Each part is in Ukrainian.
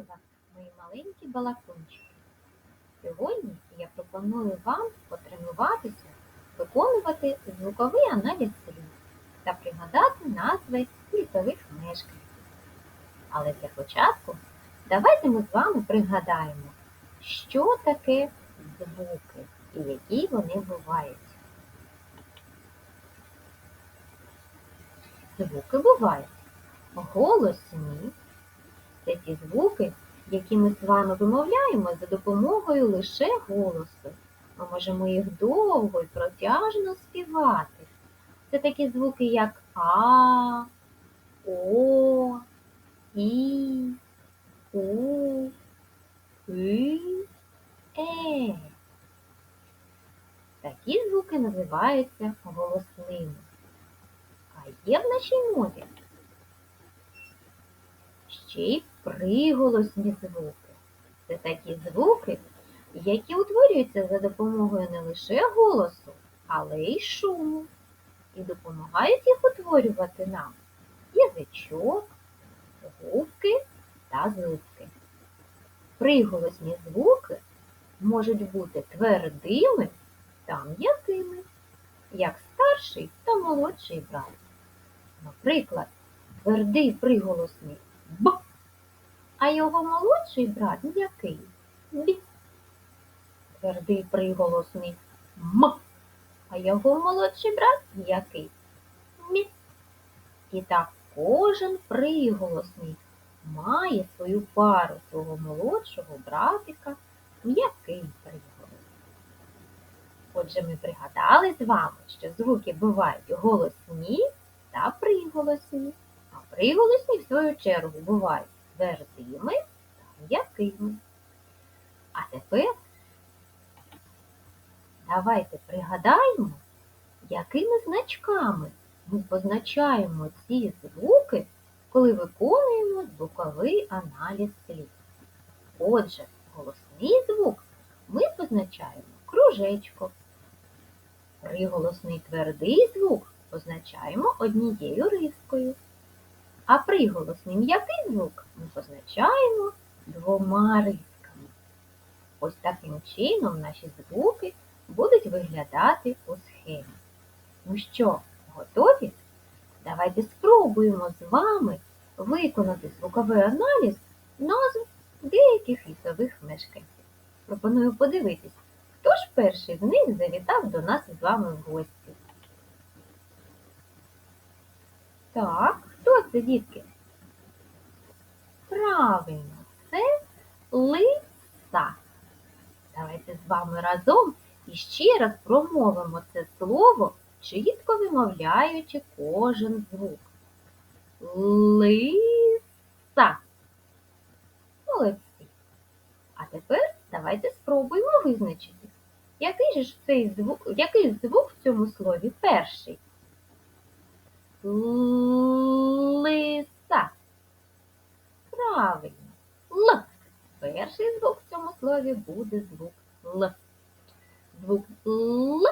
Вітаю мої маленькі балакунчики. Сьогодні я пропоную вам потренуватися, виконувати звуковий аналіз слів та пригадати назви лісових мешканців. Але для початку давайте ми з вами пригадаємо, що таке звуки і які вони бувають. Звуки бувають голосні. Це ті звуки, які ми з вами вимовляємо за допомогою лише голосу. Ми можемо їх довго і протяжно співати. Це такі звуки, як А, О, І, У, И, Е. Такі звуки називаються голосними. А є в нашій мові ще й приголосні звуки. Це такі звуки, які утворюються за допомогою не лише голосу, але й шуму. І допомагають їх утворювати нам язичок, губки та зубки. Приголосні звуки можуть бути твердими та м'якими, як старший та молодший брат. Наприклад, твердий приголосний Б, а його молодший брат м'який Б. Твердий приголосний М, а його молодший брат м'який М. І так кожен приголосний має свою пару свого молодшого братика м'який приголос. Отже, ми пригадали з вами, що звуки бувають голосні та приголосні. Приголосні, в свою чергу, бувають твердими та м'якими. А тепер давайте пригадаємо, якими значками ми позначаємо ці звуки, коли виконуємо звуковий аналіз слів. Отже, голосний звук ми позначаємо кружечком. Приголосний твердий звук позначаємо однією рискою. А приголосний м'який звук ми позначаємо двома рисками. Ось таким чином наші звуки будуть виглядати у схемі. Ну що, готові? Давайте спробуємо з вами виконати звуковий аналіз назв деяких лісових мешканців. Пропоную подивитись, хто ж перший з них завітав до нас з вами в гості. Так, хто це, дітки? Правильно, це лиса. Давайте з вами разом іще раз промовимо це слово, чітко вимовляючи кожен звук. Лиса. Молодці. А тепер давайте спробуємо визначити, який ж цей звук, який звук в цьому слові перший? Лиса. Правильно. Л. Перший звук в цьому слові буде звук Л. Звук Л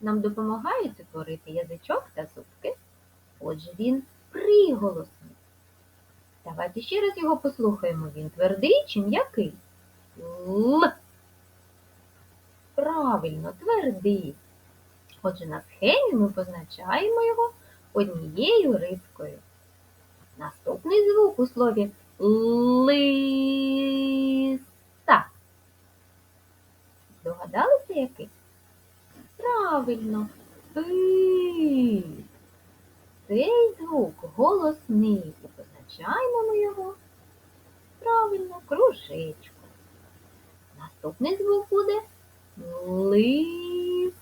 нам допомагають утворити язичок та зубки. Отже, він приголосний. Давайте ще раз його послухаємо. Він твердий чи м'який? Л. Правильно, твердий. Отже, на схемі ми позначаємо його однією рискою. Наступний звук у слові лиса. Який? Правильно. И. Цей звук голосний. І позначаємо ми його правильно кружечком. Наступний звук буде лиса.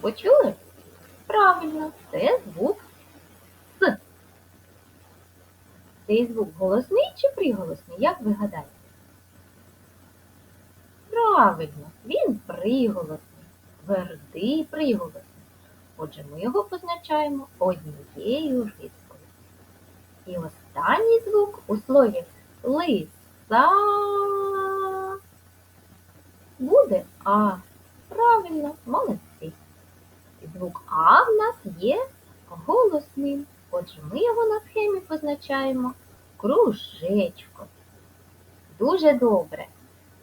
Почули? Правильно, це звук С. Цей звук голосний чи приголосний, як ви гадаєте? Правильно, він приголосний, твердий приголосний. Отже, ми його позначаємо однією рискою. І останній звук у слові лиса буде А. Правильно, молодці. Звук А в нас є голосним. Отже, ми його на схемі позначаємо кружечком. Дуже добре.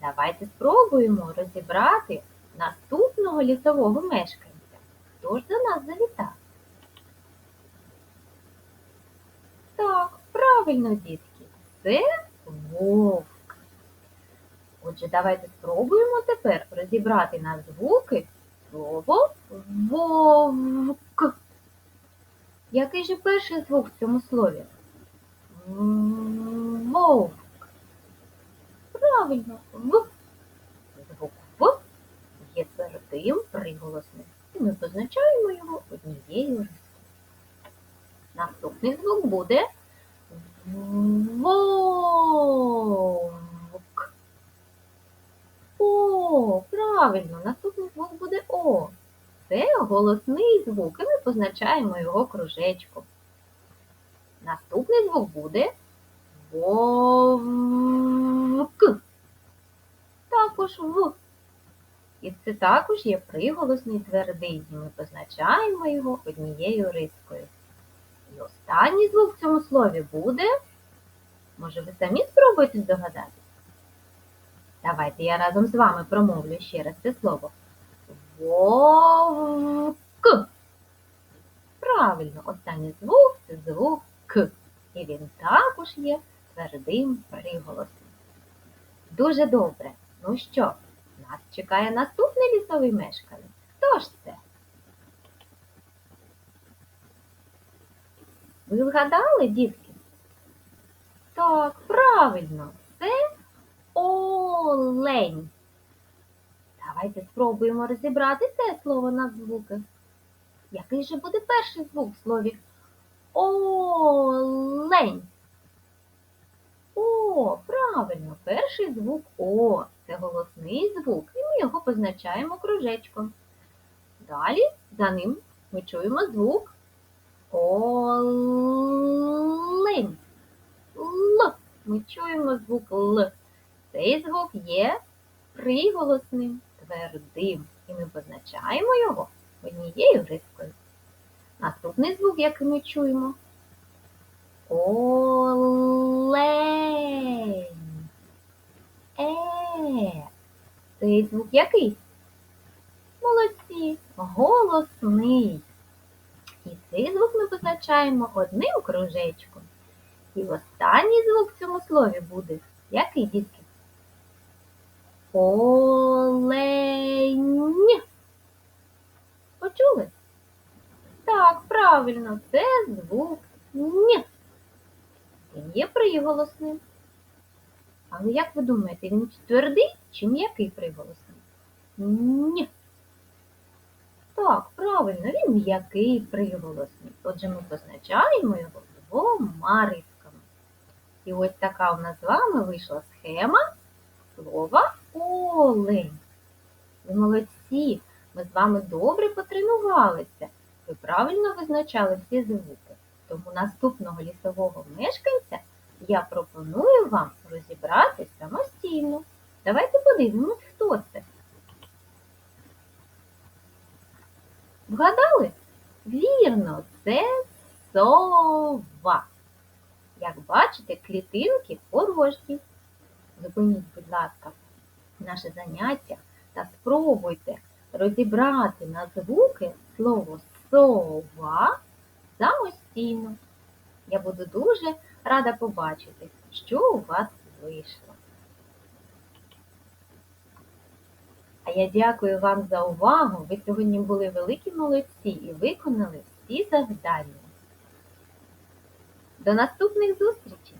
Давайте спробуємо розібрати наступного лісового мешканця. Хто ж до нас завітав? Так, правильно, дітки, це вовк. Отже, давайте спробуємо тепер розібрати на звуки слово вовк. Який же перший звук в цьому слові? Вовк. Правильно, в. Звук в є твердим приголосним. І ми позначаємо його однією рисою. Наступний звук буде вовк. О, правильно, наступний звук буде О. Це голосний звук, і ми позначаємо його кружечком. Наступний звук буде вовк. Також в. І це також є приголосний твердий, і ми позначаємо його однією рискою. І останній звук в цьому слові буде. Може, ви самі спробуєте здогадати? Давайте я разом з вами промовлю ще раз це слово. Вовк. Правильно, останній звук це звук К. І він також є твердим приголосом. Дуже добре. Ну що, нас чекає наступний лісовий мешканець. Хто ж це? Ви вгадали, дітки? Так, правильно, це олень. Давайте спробуємо розібрати це слово на звуки. Який же буде перший звук в слові олень? О, правильно, перший звук О. Це голосний звук, і ми його позначаємо кружечком. Далі за ним ми чуємо звук олень. Л. Ми чуємо звук Л. Цей звук є приголосним, твердим, і ми позначаємо його однією рискою. Наступний звук, який ми чуємо. Олень. Е. Цей звук який? Молодці. Голосний. І цей звук ми позначаємо одним кружечком. І останній звук в цьому слові буде який, дітки? Олень. Почули? Так, правильно, це звук Н. Він є приголосним. Але як ви думаєте, він твердий чи м'який приголосний? Ні. Так, правильно, він м'який приголосний. Отже, ми позначаємо його двома рисками. І ось така у нас з вами вийшла схема слова олень. Ви молодці, ми з вами добре потренувалися. Ви правильно визначали всі звуки. Тому наступного лісового мешканця я пропоную вам розібрати самостійно. Давайте подивимось, хто це. Вгадали? Вірно, це сова. Як бачите, клітинки порожні. Зупиніть, будь ласка, наше заняття та спробуйте розібрати на звуки слово сова самостійно. Я буду дуже рада побачити, що у вас вийшло. А я дякую вам за увагу. Ви сьогодні були великі молодці і виконали всі завдання. До наступних зустрічей!